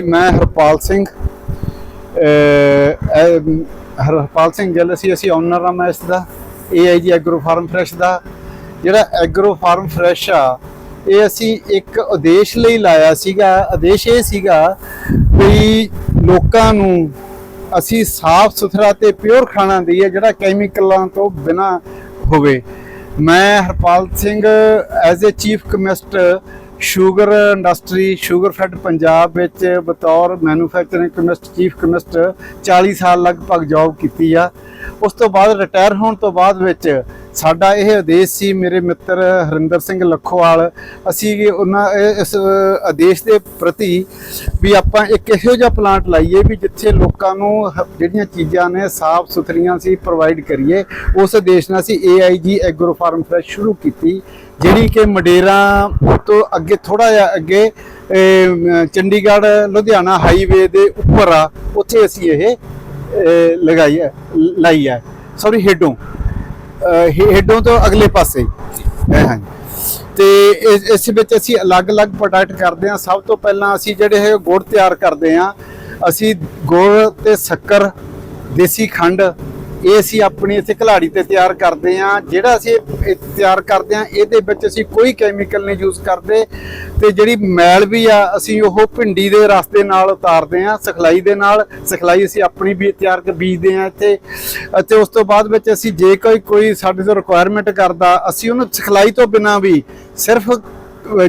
ਮੈਂ ਹਰਪਾਲ ਸਿੰਘ ਹਰਪਾਲ ਸਿੰਘ ਗਿੱਲ ਸੀ, ਅਸੀਂ ਓਨਰ ਆ ਮੈਂ ਇਸ ਦਾ ਏਆਈਜੀ ਐਗਰੋ ਫਾਰਮ ਫਰੈਸ਼ ਦਾ। ਜਿਹੜਾ ਐਗਰੋ ਫਾਰਮ ਫਰੈਸ਼ ਆ, ਇਹ ਅਸੀਂ ਇੱਕ ਉਦੇਸ਼ ਲਈ ਲਾਇਆ ਸੀਗਾ, ਉਦੇਸ਼ ਇਹ ਸੀਗਾ ਵੀ ਲੋਕਾਂ ਨੂੰ ਅਸੀਂ ਸਾਫ਼ ਸੁਥਰਾ ਤੇ ਪਿਓਰ ਖਾਣਾ ਦਈਏ, ਜਿਹੜਾ ਕੈਮੀਕਲਾਂ ਤੋਂ ਬਿਨਾ ਹੋਵੇ। ਮੈਂ Harpal Singh as a chief chemist sugar industry, sugar fed Punjab ਵਿੱਚ ਬਤੌਰ ਮੈਨੂਫੈਕਚਰਿੰਗ ਕਮਿਸਟ ਚੀਫ ਕਮਿਸਟ 40 ਸਾਲ ਲਗਭਗ ਜੌਬ ਕੀਤੀ ਆ। ਉਸ ਤੋਂ ਬਾਅਦ ਰਿਟਾਇਰ ਹੋਣ ਤੋਂ ਬਾਅਦ ਵਿੱਚ ਸਾਡਾ ਇਹ ਆਦੇਸ਼ ਸੀ, ਮੇਰੇ ਮਿੱਤਰ ਹਰਿੰਦਰ ਸਿੰਘ ਲੱਖੋਵਾਲ, ਅਸੀਂ ਉਹਨਾਂ ਇਸ ਆਦੇਸ਼ ਦੇ ਪ੍ਰਤੀ ਵੀ ਆਪਾਂ ਇੱਕ ਇਹੋ ਜਿਹਾ ਪਲਾਂਟ ਲਾਈਏ ਵੀ ਜਿੱਥੇ ਲੋਕਾਂ ਨੂੰ ਜਿਹੜੀਆਂ ਚੀਜ਼ਾਂ ਨੇ ਸਾਫ਼ ਸੁਥਰੀਆਂ ਸੀ ਪ੍ਰੋਵਾਈਡ ਕਰੀਏ। ਉਸ ਆਦੇਸ਼ ਨਾਲ ਅਸੀਂ AIG ਐਗਰੋ ਫਾਰਮ ਫਰੈਸ਼ ਸ਼ੁਰੂ ਕੀਤੀ। ਜਿਹੜੀ ਕਿ ਮਡੇਰਾ ਤੋਂ ਅੱਗੇ ਥੋੜਾ ਜਿਹਾ ਅੱਗੇ ਚੰਡੀਗੜ੍ਹ ਲੁਧਿਆਣਾ ਹਾਈਵੇ ਦੇ ਉੱਪਰ ਆ ਉੱਥੇ ਅਸੀਂ ਇਹ ਲਗਾਈ ਹੈ ਲਾਈ ਹੈ। ਸੌਰੀ ਹੇਡੋਂ। ਹੇ- ਹੇਡੋਂ ਤੋਂ ਅਗਲੇ ਪਾਸੇ। ਇਹ ਹਾਂ ਤੇ ਇਸ ਇਸ ਵਿੱਚ ਅਸੀਂ ਅਲੱਗ-ਅਲੱਗ ਪ੍ਰੋਡਕਟ ਕਰਦੇ ਹਾਂ। ਸਭ ਤੋਂ ਪਹਿਲਾਂ ਅਸੀਂ ਜਿਹੜੇ ਹੈ ਗੁੜ ਤਿਆਰ ਕਰਦੇ ਹਾਂ ਅਸੀਂ ਗੁੜ ਤੇ ਸ਼ੱਕਰ ਦੇਸੀ ਖੰਡ ਇਹ ਅਸੀਂ ਆਪਣੀ ਇੱਥੇ ਘਲਾੜੀ ਤੇ ਤਿਆਰ ਕਰਦੇ ਹਾਂ। ਜਿਹੜਾ ਅਸੀਂ ਇਹ- ਤਿਆਰ ਕਰਦੇ ਹਾਂ, ਇਹਦੇ ਵਿੱਚ ਅਸੀਂ ਕੋਈ ਕੈਮੀਕਲ ਨਹੀਂ ਯੂਜ਼ ਕਰਦੇ। ਤੇ ਜਿਹੜੀ ਮੈਲ ਵੀ ਆ, ਅਸੀਂ ਉਹ ਭਿੰਡੀ ਦੇ ਰਸ ਦੇ ਨਾਲ ਉਤਾਰਦੇ ਹਾਂ, ਸਖਲਾਈ ਦੇ ਨਾਲ। ਸਖਲਾਈ ਅਸੀਂ ਆਪਣੀ ਵੀ ਤਿਆਰ ਕਰ ਬੀਜਦੇ ਹਾਂ ਇੱਥੇ। ਅਤੇ ਉਸ ਤੋਂ ਬਾਅਦ ਵਿੱਚ ਅਸੀਂ ਜੇ ਕੋਈ ਕੋਈ ਸਾਡੇ ਤੋਂ ਰਿਕੁਆਇਰਮੈਂਟ ਕਰਦਾ, ਅਸੀਂ ਉਹਨੂੰ ਸਖਲਾਈ ਤੋਂ ਬਿਨਾ ਵੀ ਸਿਰਫ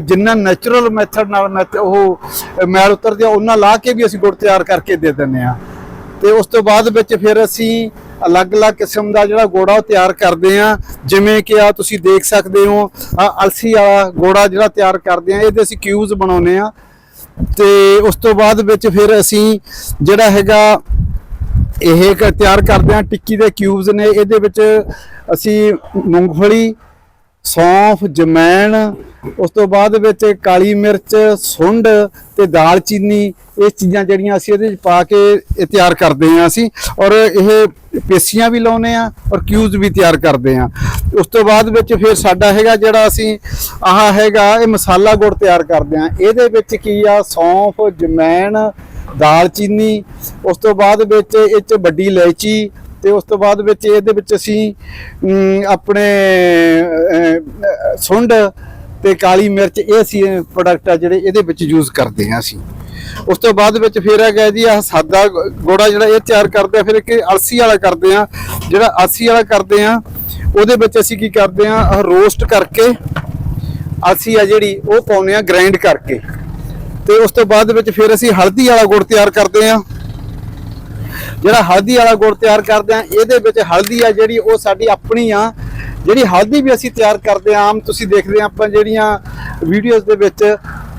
ਜਿੰਨਾ ਨੈਚੁਰਲ ਮੈਥਡ ਨਾਲ ਮੈਥ- ਉਹ ਮੈਲ ਉਤਰਦੇ ਆ, ਉਹਨਾਂ ਲਾ ਕੇ ਵੀ ਅਸੀਂ ਗੁੜ ਤਿਆਰ ਕਰਕੇ ਦੇ ਦਿੰਦੇ ਆ ਤੇ ਉਸ ਤੋਂ ਬਾਅਦ ਵਿੱਚ ਫਿਰ ਅਸੀਂ ਅਲੱਗ-ਅਲੱਗ ਕਿਸਮ ਦਾ ਜਿਹੜਾ ਗੋੜਾ ਉਹ ਤਿਆਰ ਕਰਦੇ ਆ ਜਿਵੇਂ ਕਿ ਆ ਤੁਸੀਂ ਦੇਖ ਸਕਦੇ ਹੋ ਅਲਸੀ ਵਾਲਾ ਗੋੜਾ ਜਿਹੜਾ ਤਿਆਰ ਕਰਦੇ ਆ ਇਹਦੇ ਅਸੀਂ ਕਿਊਜ਼ ਬਣਾਉਨੇ ਆ ਤੇ ਉਸ ਤੋਂ ਬਾਅਦ ਵਿੱਚ ਫਿਰ ਅਸੀਂ ਜਿਹੜਾ ਹੈਗਾ, ਇਹ ਇੱਕ ਤਿਆਰ ਕਰਦੇ ਆ ਟਿੱਕੀ ਦੇ ਕਿਊਬਸ ਨੇ। ਇਹਦੇ ਵਿੱਚ ਅਸੀਂ ਮੂੰਗਫਲੀ, ਸੌਂਫ, ਜਮੈਣ, ਉਸ ਤੋਂ ਬਾਅਦ ਵਿੱਚ ਕਾਲੀ ਮਿਰਚ, ਸੁੰਡ ਤੇ ਦਾਲਚੀਨੀ, ਇਹ ਚੀਜ਼ਾਂ ਜਿਹੜੀਆਂ ਅਸੀਂ ਇਹਦੇ ਵਿੱਚ ਪਾ ਕੇ ਇਹ ਤਿਆਰ ਕਰਦੇ ਹਾਂ ਅਸੀਂ। ਔਰ ਇਹ ਪੇਸੀਆਂ ਵੀ ਲਾਉਨੇ ਆ ਔਰ ਕਿਊਜ਼ ਵੀ ਤਿਆਰ ਕਰਦੇ ਆ। ਉਸ ਤੋਂ ਬਾਅਦ ਵਿੱਚ ਫਿਰ ਸਾਡਾ ਹੈਗਾ ਜਿਹੜਾ ਅਸੀਂ, ਆਹ ਹੈਗਾ ਇਹ ਮਸਾਲਾ ਗੁੜ ਤਿਆਰ ਕਰਦੇ ਆ। ਇਹਦੇ ਵਿੱਚ ਕੀ ਆ? ਸੌਂਫ, ਜਮੈਣ ਦਾਲਚੀਨੀ ਉਸ ਤੋਂ ਬਾਅਦ ਵਿੱਚ ਇਹ ਚ ਵੱਡੀ ਇਲਾਇਚੀ ਤੇ ਉਸ ਤੋਂ ਬਾਅਦ ਵਿੱਚ ਇਹਦੇ ਵਿੱਚ ਅਸੀਂ ਆਪਣੇ ਸੁੰਡ ਤੇ ਕਾਲੀ ਮਿਰਚ, ਇਹ ਅਸੀਂ ਪ੍ਰੋਡਕਟ ਆ ਜਿਹੜੇ ਇਹਦੇ ਵਿੱਚ ਯੂਜ਼ ਕਰਦੇ ਹਾਂ ਅਸੀਂ। ਉਸ ਤੋਂ ਬਾਅਦ ਵਿੱਚ ਫਿਰ ਹੈਗਾ ਜੀ ਆ ਸਾਦਾ ਗੋੜਾ ਜਿਹੜਾ ਇਹ ਤਿਆਰ ਕਰਦੇ ਆ, ਫਿਰ ਇੱਕ ਅਲਸੀ ਵਾਲਾ ਕਰਦੇ ਆ, ਜਿਹੜਾ ਅਲਸੀ ਵਾਲਾ ਕਰਦੇ ਆ, ਉਹਦੇ ਵਿੱਚ ਅਸੀਂ ਕੀ ਕਰਦੇ ਆ ਰੋਸਟ ਕਰਕੇ ਅਲਸੀ ਆ ਜਿਹੜੀ, ਉਹ ਪਾਉਨੇ ਆ ਗ੍ਰਾਈਂਡ ਕਰਕੇ। ਤੇ ਉਸ ਤੋਂ ਬਾਅਦ ਵਿੱਚ ਫਿਰ ਅਸੀਂ ਹਲਦੀ ਵਾਲਾ ਗੁੜ ਤਿਆਰ ਕਰਦੇ ਆ। ਜਿਹੜਾ ਹਲਦੀ ਵਾਲਾ ਗੁੜ ਤਿਆਰ ਕਰਦੇ ਆ, ਇਹਦੇ ਵਿੱਚ ਹਲਦੀ ਆ ਜਿਹੜੀ, ਉਹ ਸਾਡੀ ਆਪਣੀ ਆ। ਜਿਹੜੀ ਹਲਦੀ ਵੀ ਅਸੀਂ ਤਿਆਰ ਕਰਦੇ ਆ, ਆਮ ਤੁਸੀਂ ਦੇਖਦੇ ਆ, ਆਪਾਂ ਜਿਹੜੀਆਂ ਵੀਡੀਓਜ਼ ਦੇ ਵਿੱਚ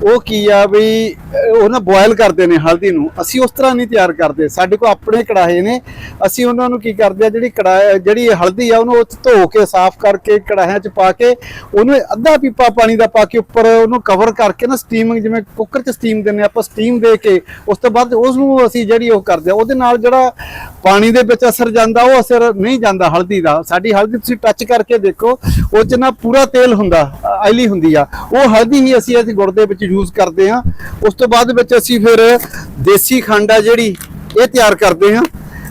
ਉਹ ਕੀ ਆ ਵੀ ਉਹ ਨਾ ਬੋਇਲ ਕਰਦੇ ਨੇ ਹਲਦੀ ਨੂੰ। ਅਸੀਂ ਉਸ ਤਰ੍ਹਾਂ ਨਹੀਂ ਤਿਆਰ ਕਰਦੇ। ਸਾਡੇ ਕੋਲ ਆਪਣੇ ਕੜਾਹੇ ਨੇ। ਅਸੀਂ ਉਹਨਾਂ ਨੂੰ ਕੀ ਕਰਦੇ ਆ, ਜਿਹੜੀ ਕੜਾਹ, ਜਿਹੜੀ ਹਲਦੀ ਆ, ਉਹਨੂੰ ਉਹ 'ਚ ਧੋ ਕੇ, ਸਾਫ਼ ਕਰਕੇ, ਕੜਾਹਿਆਂ 'ਚ ਪਾ ਕੇ, ਉਹਨੂੰ ਅੱਧਾ ਪੀਪਾ ਪਾਣੀ ਦਾ ਪਾ ਕੇ ਉੱਪਰ ਉਹਨੂੰ ਕਵਰ ਕਰਕੇ ਨਾ ਸਟੀਮਿੰਗ ਜਿਵੇਂ ਕੁੱਕਰ 'ਚ ਸਟੀਮ ਦਿੰਦੇ ਆਪਾਂ ਸਟੀਮ ਦੇ ਕੇ, ਉਸ ਤੋਂ ਬਾਅਦ ਉਸ ਨੂੰ ਅਸੀਂ ਜਿਹੜੀ ਉਹ ਕਰਦੇ ਆ ਉਹਦੇ ਨਾਲ ਜਿਹੜਾ ਪਾਣੀ ਦੇ ਵਿੱਚ ਅਸਰ ਜਾਂਦਾ, ਉਹ ਅਸਰ ਨਹੀਂ ਜਾਂਦਾ ਹਲਦੀ ਦਾ। ਸਾਡੀ ਹਲਦੀ ਤੁਸੀਂ ਟੱਚ ਕਰਕੇ ਦੇਖੋ, ਉਹ 'ਚ ਨਾ ਪੂਰਾ ਤੇਲ ਹੁੰਦਾ ਆਇਲੀ ਹੁੰਦੀ ਆ। ਉਹ ਹਲਦੀ ਹੀ ਅਸੀਂ ਅਸੀਂ ਗੁੜ ਦੇ ਵਿੱਚ ਯੂਜ਼ ਕਰਦੇ ਹਾਂ। ਉਸ ਤੋਂ ਬਾਅਦ ਵਿੱਚ ਅਸੀਂ ਫਿਰ ਦੇਸੀ ਖੰਡ ਆ ਜਿਹੜੀ, ਇਹ ਤਿਆਰ ਕਰਦੇ ਹਾਂ।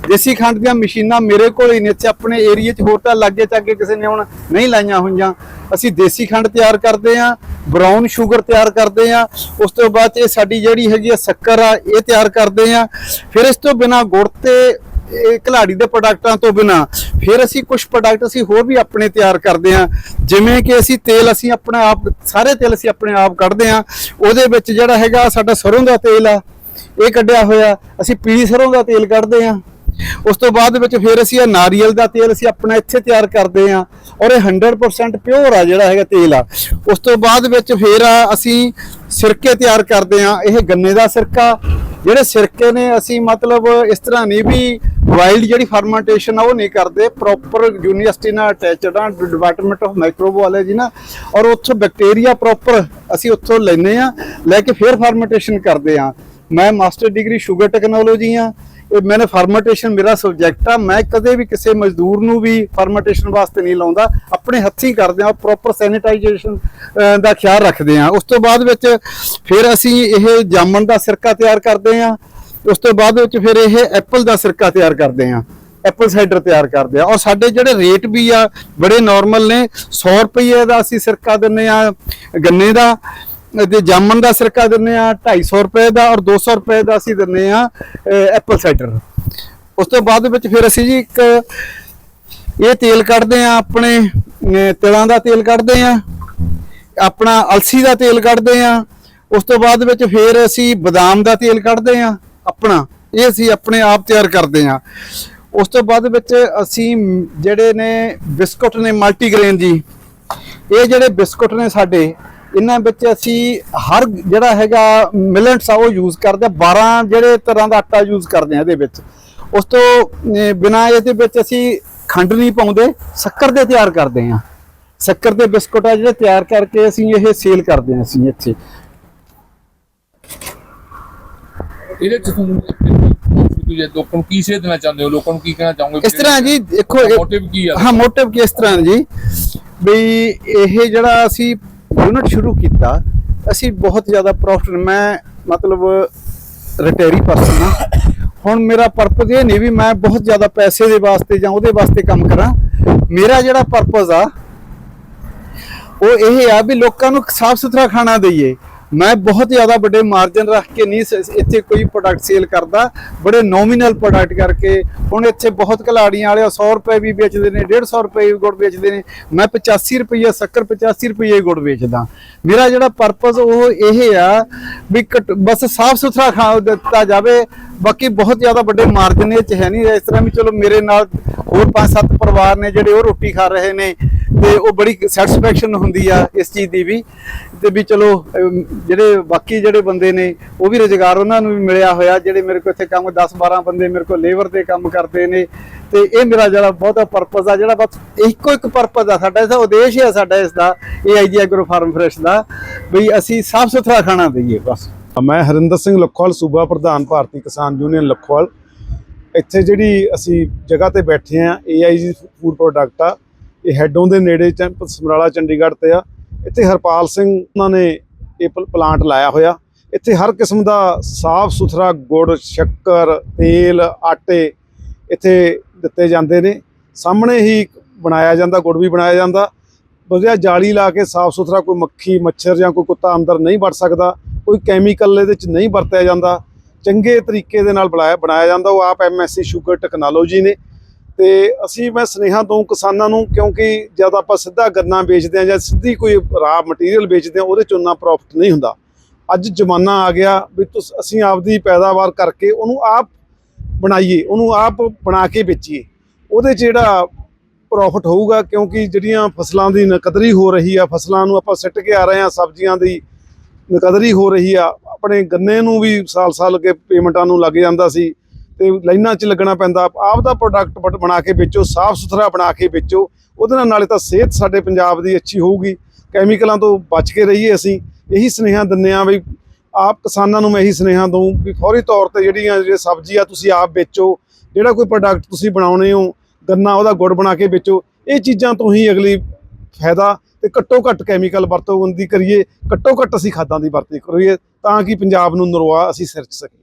ਦੇਸੀ ਖੰਡ ਦੀਆਂ ਮਸ਼ੀਨਾਂ ਮੇਰੇ ਕੋਲ ਹੀ ਨੇ, ਇੱਥੇ ਆਪਣੇ ਏਰੀਆ 'ਚ ਹੋਰ ਤਾਂ ਲਾਗੇ ਚਾਗੇ ਕਿਸੇ ਨੇ ਹੁਣ ਨਹੀਂ ਲਾਈਆਂ ਹੋਈਆਂ। ਅਸੀਂ ਦੇਸੀ ਖੰਡ ਤਿਆਰ ਕਰਦੇ ਆ ਬਰਾਊਨ ਸ਼ੂਗਰ ਤਿਆਰ ਕਰਦੇ ਆ ਉਸ ਤੋਂ ਬਾਅਦ ਇਹ ਸਾਡੀ ਜਿਹੜੀ ਹੈਗੀ ਆ ਸ਼ੱਕਰ ਆ, ਇਹ ਤਿਆਰ ਕਰਦੇ ਆ ਫਿਰ ਇਸ ਤੋਂ ਬਿਨਾ ਗੁੜ ਤੇ, ਇਹ ਘਲਾੜੀ ਦੇ ਪ੍ਰੋਡਕਟਾਂ ਤੋਂ ਬਿਨਾ ਫਿਰ ਅਸੀਂ ਕੁਝ ਪ੍ਰੋਡਕਟ ਅਸੀਂ ਹੋਰ ਵੀ ਆਪਣੇ ਤਿਆਰ ਕਰਦੇ ਆ ਜਿਵੇਂ ਕਿ ਅਸੀਂ ਤੇਲ ਅਸੀਂ ਆਪਣਾ ਆਪ, ਸਾਰੇ ਤੇਲ ਅਸੀਂ ਆਪਣੇ ਆਪ ਕੱਢਦੇ ਆ ਉਹਦੇ ਵਿੱਚ ਜਿਹੜਾ ਹੈਗਾ ਸਾਡਾ ਸਰੋਂ ਦਾ ਤੇਲ ਆ, ਇਹ ਕੱਢਿਆ ਹੋਇਆ। ਅਸੀਂ ਪੀਲੀ ਸਰੋਂ ਦਾ ਤੇਲ ਕੱਢਦੇ ਆ ਉਸ ਤੋਂ ਬਾਅਦ ਵਿੱਚ ਫਿਰ ਅਸੀਂ ਇਹ ਨਾਰੀਅਲ ਦਾ ਤੇਲ ਅਸੀਂ ਆਪਣਾ ਇੱਥੇ ਤਿਆਰ ਕਰਦੇ ਆ ਔਰ ਇਹ 100% ਪਿਓਰ ਆ ਜਿਹੜਾ ਹੈਗਾ ਤੇਲ ਆ। ਉਸ ਤੋਂ ਬਾਅਦ ਵਿੱਚ ਫਿਰ ਆ ਅਸੀਂ ਸਿਰਕੇ ਤਿਆਰ ਕਰਦੇ ਆ ਇਹ ਗੰਨੇ ਦਾ ਸਿਰਕਾ। ਜਿਹੜੇ ਸਿਰਕੇ ਨੇ ਅਸੀਂ ਮਤਲਬ ਇਸ ਤਰ੍ਹਾਂ ਨਹੀਂ ਵੀ ਵਾਈਲਡ ਜਿਹੜੀ ਫਰਮੈਂਟੇਸ਼ਨ ਆ ਉਹ ਨਹੀਂ ਕਰਦੇ ਪ੍ਰੋਪਰ ਯੂਨੀਵਰਸਿਟੀ ਨਾਲ ਅਟੈਚਡ ਆ ਡਿਪਾਰਟਮੈਂਟ ਆਫ ਮਾਈਕਰੋਬਾਇਓਲੋਜੀ ਨਾਲ ਔਰ ਉੱਥੋਂ ਬੈਕਟੀਰੀਆ ਪ੍ਰੋਪਰ ਅਸੀਂ ਉੱਥੋਂ ਲੈਨੇ ਆ, ਲੈ ਕੇ ਫਿਰ ਫਰਮੈਂਟੇਸ਼ਨ ਕਰਦੇ ਆ। ਮੈਂ ਮਾਸਟਰ ਡਿਗਰੀ ਸ਼ੂਗਰ ਟੈਕਨੋਲੋਜੀ ਆ, ਇਹ ਮੈਨੇ ਫਾਰਮੈਂਟੇਸ਼ਨ ਮੇਰਾ ਸਬਜੈਕਟ ਆ, ਮੈਂ ਕਦੇ ਵੀ ਕਿਸੇ ਮਜ਼ਦੂਰ ਨੂੰ ਵੀ ਫਾਰਮੈਂਟੇਸ਼ਨ ਵਾਸਤੇ ਨਹੀਂ ਲਾਉਂਦਾ, ਆਪਣੇ ਹੱਥੀਂ ਕਰਦੇ ਆ ਪ੍ਰੋਪਰ ਸੈਨੀਟਾਈਜੇਸ਼ਨ ਦਾ ਖਿਆਲ ਰੱਖਦੇ ਆ। ਉਸ ਤੋਂ ਬਾਅਦ ਵਿੱਚ ਫਿਰ ਅਸੀਂ ਇਹ ਜਾਮਣ ਦਾ ਸਿਰਕਾ ਤਿਆਰ ਕਰਦੇ ਆ ਉਸ ਤੋਂ ਬਾਅਦ ਵਿੱਚ ਫਿਰ ਇਹ ਐਪਲ ਦਾ ਸਿਰਕਾ ਤਿਆਰ ਕਰਦੇ ਆ ਐਪਲ ਸਾਈਡਰ ਤਿਆਰ ਕਰਦੇ ਆ ਔਰ ਸਾਡੇ ਜਿਹੜੇ ਰੇਟ ਵੀ ਆ, ਬੜੇ ਨਾਰਮਲ ਨੇ। 100 ਰੁਪਏ ਦਾ ਅਸੀਂ ਸਿਰਕਾ ਦਿੰਨੇ ਆ ਗੰਨੇ ਦਾ। ਤੇ ਜਾਮਨ ਦਾ ਸਿਰਕਾ ਦਿੰਨੇ ਆ 250 ਰੁਪਏ ਦਾ ਔਰ 200 ਰੁਪਏ ਦਾ ਅਸੀਂ ਦਿੰਨੇ ਆ ਐਪਲ ਸਾਈਡਰ। ਉਸ ਤੋਂ ਬਾਅਦ ਵਿੱਚ ਫਿਰ ਅਸੀਂ ਜੀ ਇੱਕ ਇਹ ਤੇਲ ਕੱਢਦੇ ਆ ਆਪਣੇ ਤਿਲਾਂ ਦਾ ਤੇਲ ਕੱਢਦੇ ਆ ਆਪਣਾ ਅਲਸੀ ਦਾ ਤੇਲ ਕੱਢਦੇ ਆ ਉਸ ਤੋਂ ਬਾਅਦ ਵਿੱਚ ਫਿਰ ਅਸੀਂ ਬਦਾਮ ਦਾ ਤੇਲ ਕੱਢਦੇ ਆ ਆਪਣਾ ਇਹ ਅਸੀਂ ਆਪਣੇ ਆਪ ਤਿਆਰ ਕਰਦੇ ਹਾਂ। ਉਸ ਤੋਂ ਬਾਅਦ ਵਿੱਚ ਅਸੀਂ ਜਿਹੜੇ ਨੇ ਬਿਸਕੁਟ ਨੇ ਮਲਟੀਗ੍ਰੇਨ ਜੀ ਇਹ ਜਿਹੜੇ ਬਿਸਕੁਟ ਨੇ ਸਾਡੇ ਇਹਨਾਂ ਵਿੱਚ ਅਸੀਂ ਹਰ ਜਿਹੜਾ ਹੈਗਾ ਮਿਲਟਸ ਆ ਉਹ ਯੂਜ਼ ਕਰਦੇ ਆ 12 ਜਿਹੜੇ ਤਰ੍ਹਾਂ ਦਾ ਆਟਾ ਯੂਜ਼ ਕਰਦੇ ਆ ਇਹਦੇ ਵਿੱਚ। ਉਸ ਤੋਂ ਅਹ, ਬਿਨਾਂ ਇਹਦੇ ਵਿੱਚ ਅਸੀਂ ਖੰਡ ਨਹੀਂ ਪਾਉਂਦੇ ਸ਼ੱਕਰ ਦੇ ਤਿਆਰ ਕਰਦੇ ਆ ਸ਼ੱਕਰ ਦੇ ਬਿਸਕੁਟ ਆ ਜਿਹੜੇ ਤਿਆਰ ਕਰਕੇ ਅਸੀਂ ਇਹ ਸੇਲ ਕਰਦੇ ਆ ਅਸੀਂ ਇੱਥੇ। ਇਹਦੇ ਚ ਤੁਹਾਨੂੰ ਤੁਸੀਂ ਜੇ ਲੋਕਾਂ ਨੂੰ ਕੀ ਸੇਧ ਦੇਣਾ ਚਾਹੁੰਦੇ ਹੋ? ਲੋਕਾਂ ਨੂੰ ਕੀ ਕਹਿਣਾ ਚਾਹੋਗੇ ਇਸ ਤਰ੍ਹਾਂ ਜੀ ਦੇਖੋ ਮੋਟਿਵ ਕੀ ਆ? ਹਾਂ ਮੋਟਿਵ ਕਿਸ ਤਰ੍ਹਾਂ ਜੀ? ਵੀ ਇਹ ਜਿਹੜਾ ਅਸੀਂ ਯੂਨਿਟ ਸ਼ੁਰੂ ਕੀਤਾ ਅਸੀਂ ਬਹੁਤ ਜ਼ਿਆਦਾ ਪ੍ਰੋਫਿਟ ਮੈਂ ਮਤਲਬ ਰਿਟਾਇਰੀ ਪਰਸਨ ਹਾਂ। ਹੁਣ ਮੇਰਾ ਪਰਪਸ ਇਹ ਨਹੀਂ ਵੀ ਮੈਂ ਬਹੁਤ ਜ਼ਿਆਦਾ ਪੈਸੇ ਦੇ ਵਾਸਤੇ ਜਾਂ ਉਹਦੇ ਵਾਸਤੇ ਕੰਮ ਕਰਾਂ। ਮੇਰਾ ਜਿਹੜਾ ਪਰਪਸ ਆ ਉਹ ਇਹ ਆ ਵੀ ਲੋਕਾਂ ਨੂੰ ਸਾਫ਼ ਸੁਥਰਾ ਖਾਣਾ ਦਈਏ। ਮੈਂ ਬਹੁਤ ਜ਼ਿਆਦਾ ਵੱਡੇ ਮਾਰਜਨ ਰੱਖ ਕੇ ਨਹੀਂ ਸ- ਇੱਥੇ ਕੋਈ ਪ੍ਰੋਡਕਟ ਸੇਲ ਕਰਦਾ। ਬੜੇ ਨੋਮੀਨਲ ਪ੍ਰੋਡਕਟ ਕਰਕੇ। ਹੁਣ ਇੱਥੇ ਬਹੁਤ ਕਲਾੜੀਆਂ ਵਾਲੇ 100 ਰੁਪਏ ਵੀ ਵੇਚਦੇ ਨੇ 150 ਰੁਪਏ ਵੀ ਗੁੜ ਵੇਚਦੇ ਨੇ। ਮੈਂ 85 ਰੁਪਏ ਸ਼ੱਕਰ 85 ਰੁਪਏ ਗੁੜ ਵੇਚਦਾ। ਮੇਰਾ ਜਿਹੜਾ ਪਰਪਸ ਉਹ ਇਹ ਆ ਵੀ ਘੱਟ- ਬਸ ਸਾਫ਼ ਸੁਥਰਾ ਖਾ ਦਿੱਤਾ ਜਾਵੇ। ਬਾਕੀ ਬਹੁਤ ਜ਼ਿਆਦਾ ਵੱਡੇ ਮਾਰਜਨ ਇਹ ਚ ਹੈ ਨਹੀਂ। ਇਸ ਤਰ੍ਹਾਂ ਵੀ ਚਲੋ ਮੇਰੇ ਨਾਲ ਹੋਰ ਪੰਜ ਸੱਤ ਪਰਿਵਾਰ ਨੇ ਜਿਹੜੇ ਉਹ ਰੋਟੀ ਖਾ ਰਹੇ ਨੇ। ਤੇ ਉਹ ਬੜੀ ਸੈਟੀਸਫੈਕਸ਼ਨ ਹੁੰਦੀ ਆ ਇਸ ਚੀਜ਼ ਦੀ ਵੀ। ਤੇ ਵੀ ਚਲੋ ਜਿਹੜੇ ਬਾਕੀ ਜਿਹੜੇ ਬੰਦੇ ਨੇ, ਉਹ ਵੀ ਰੁਜ਼ਗਾਰ ਉਹਨਾਂ ਨੂੰ ਵੀ ਮਿਲਿਆ ਹੋਇਆ, ਜਿਹੜੇ ਮੇਰੇ ਕੋਲ ਇੱਥੇ ਕੰਮ 10 12 ਬੰਦੇ ਮੇਰੇ ਕੋਲ ਲੇਬਰ ਦੇ ਕੰਮ ਕਰਦੇ ਨੇ। ਤੇ ਇਹ ਮੇਰਾ ਜਿਹੜਾ ਬਹੁਤਾ ਪਰਪਸ ਆ, ਜਿਹੜਾ ਬਸ ਇੱਕੋ ਇੱਕ ਪਰਪਸ ਆ, ਸਾਡਾ ਇਹਦਾ ਉਦੇਸ਼ ਹੈ ਸਾਡਾ ਇਸ ਦਾ ਏਆਈਜੀ ਐਗਰੋ ਫਾਰਮ ਫਰੈਸ਼ ਦਾ ਵੀ ਅਸੀਂ ਸਾਫ਼ ਸੁਥਰਾ ਖਾਣਾ ਦਈਏ ਬਸ। ਮੈਂ ਹਰਿੰਦਰ ਸਿੰਘ ਲੱਖੋਵਾਲ, ਸੂਬਾ ਪ੍ਰਧਾਨ ਭਾਰਤੀ ਕਿਸਾਨ ਯੂਨੀਅਨ ਲੱਖੋਵਾਲ। ਇੱਥੇ ਜਿਹੜੀ ਅਸੀਂ ਜਗ੍ਹਾ ਤੇ ਬੈਠੇ ਆ ਏਆਈਜੀ ਫੂਡ ਪ੍ਰੋਡਕਟ ਆ ਇਹ ਹੈਡੋਂ ਦੇ ਨੇੜੇ ਚ ਸਮਰਾਲਾ, ਚੰਡੀਗੜ੍ਹ ਤੇ ਆ। ਇੱਥੇ ਹਰਪਾਲ ਸਿੰਘ ਉਹਨਾਂ ਨੇ ਇਹ ਪਲ- ਪਲਾਂਟ ਲਾਇਆ ਹੋਇਆ। ਇੱਥੇ ਹਰ ਕਿਸਮ ਦਾ ਸਾਫ਼ ਸੁਥਰਾ ਗੁੜ, ਸ਼ੱਕਰ, ਤੇਲ, ਆਟੇ ਇੱਥੇ ਦਿੱਤੇ ਜਾਂਦੇ ਨੇ। ਸਾਹਮਣੇ ਹੀ ਬਣਾਇਆ ਜਾਂਦਾ, ਗੁੜ ਵੀ ਬਣਾਇਆ ਜਾਂਦਾ। ਵਧੀਆ ਜਾਲੀ ਲਾ ਕੇ ਸਾਫ਼ ਸੁਥਰਾ ਕੋਈ ਮੱਖੀ, ਮੱਛਰ ਜਾਂ ਕੋਈ ਕੁੱਤਾ ਅੰਦਰ ਨਹੀਂ ਵੜ ਸਕਦਾ, ਕੋਈ ਕੈਮੀਕਲ ਇਹਦੇ ਵਿੱਚ ਨਹੀਂ ਵਰਤਿਆ ਜਾਂਦਾ। ਚੰਗੇ ਤਰੀਕੇ ਦੇ ਨਾਲ ਬਣਾਇਆ ਬਣਾਇਆ ਜਾਂਦਾ। ਉਹ ਆਪ ਐਮਐਸਸੀ ਸ਼ੂਗਰ ਟੈਕਨੋਲੋਜੀ ਨੇ। ਤੇ ਅਸੀਂ, ਮੈਂ ਸੁਨੇਹਾ ਦਊਂ ਕਿਸਾਨਾਂ ਨੂੰ, ਕਿਉਂਕਿ ਜਦ ਆਪਾਂ ਸਿੱਧਾ ਗੰਨਾ ਵੇਚਦੇ ਆ ਜਾਂ ਸਿੱਧੀ ਕੋਈ ਰਾ ਮਟੀਰੀਅਲ ਵੇਚਦੇ ਆ ਉਹਦੇ ਚ ਉਨਾ ਪ੍ਰੋਫਿਟ ਨਹੀਂ ਹੁੰਦਾ। ਅੱਜ ਜ਼ਮਾਨਾ ਆ ਗਿਆ ਵੀ ਤੁਸ, ਅਸੀਂ ਆਪਦੀ ਪੈਦਾਵਾਰ ਕਰਕੇ ਉਹਨੂੰ ਆਪ ਬਣਾਈਏ, ਉਹਨੂੰ ਆਪ ਬਣਾ ਕੇ ਵੇਚੀਏ। ਉਹਦੇ 'ਚ ਜਿਹੜਾ ਪ੍ਰੋਫਿਟ ਹੋਊਗਾ, ਕਿਉਂਕਿ ਜਿਹੜੀਆਂ ਫਸਲਾਂ ਦੀ ਨਕਦਰੀ ਹੋ ਰਹੀ ਆ, ਫਸਲਾਂ ਨੂੰ ਆਪਾਂ ਸਿੱਟ ਕੇ ਆ ਰਹੇ ਆ ਸਬਜ਼ੀਆਂ ਦੀ ਨਕਦਰੀ ਹੋ ਰਹੀ ਆ, ਆਪਣੇ ਗੰਨੇ ਨੂੰ ਵੀ ਸਾਲ-ਸਾਲ ਕੇ ਪੇਮੈਂਟਾਂ ਨੂੰ ਲੱਗ ਜਾਂਦਾ ਸੀ। ਤੇ ਲਾਈਨਾਂ 'ਚ ਲੱਗਣਾ ਪੈਂਦਾ। ਆਪ ਦਾ ਪ੍ਰੋਡਕਟ ਬਣਾ ਕੇ ਵੇਚੋ, ਸਾਫ਼ ਸੁਥਰਾ ਬਣਾ ਕੇ ਵੇਚੋ। ਉਹਦੇ ਨਾਲ ਨਾਲੇ ਤਾਂ ਸਿਹਤ ਸਾਡੇ ਪੰਜਾਬ ਦੀ ਅੱਛੀ ਹੋਊਗੀ। ਕੈਮੀਕਲਾਂ ਤੋਂ ਬਚ ਕੇ ਰਹੀਏ ਅਸੀਂ। ਇਹੀ ਸੁਨੇਹਾ ਦਿੰਦੇ ਆ ਵੀ ਆਪ ਕਿਸਾਨਾਂ ਨੂੰ ਮੈਂ ਇਹੀ ਸੁਨੇਹਾ ਦਊਂ ਵੀ ਫੌਰੀ ਤੌਰ ਤੇ ਜਿਹੜੀਆਂ ਜਿਹੜੇ ਸਬਜ਼ੀ ਆ ਤੁਸੀਂ ਆਪ ਵੇਚੋ। ਜਿਹੜਾ ਕੋਈ ਪ੍ਰੋਡਕਟ ਤੁਸੀਂ ਬਣਾਉਣੇ ਹੋ, ਗੰਨਾ ਉਹਦਾ ਗੁੜ ਬਣਾ ਕੇ ਵੇਚੋ। ਇਹ ਚੀਜ਼ਾਂ ਤੋਂ ਹੀ ਅਗਲੀ ਫਾਇਦਾ ਤੇ ਘੱਟੋ ਘੱਟ ਕੈਮੀਕਲ ਵਰਤੋਂ ਦੀ ਕਰੀਏ। ਘੱਟੋ ਘੱਟ ਅਸੀਂ ਖਾਦਾਂ ਦੀ ਵਰਤੋਂ ਕਰੀਏ ਤਾਂ ਕਿ ਪੰਜਾਬ ਨੂੰ ਨਰਵਾ ਅਸੀਂ ਸਿਰ ਚ ਸਕੀਏ।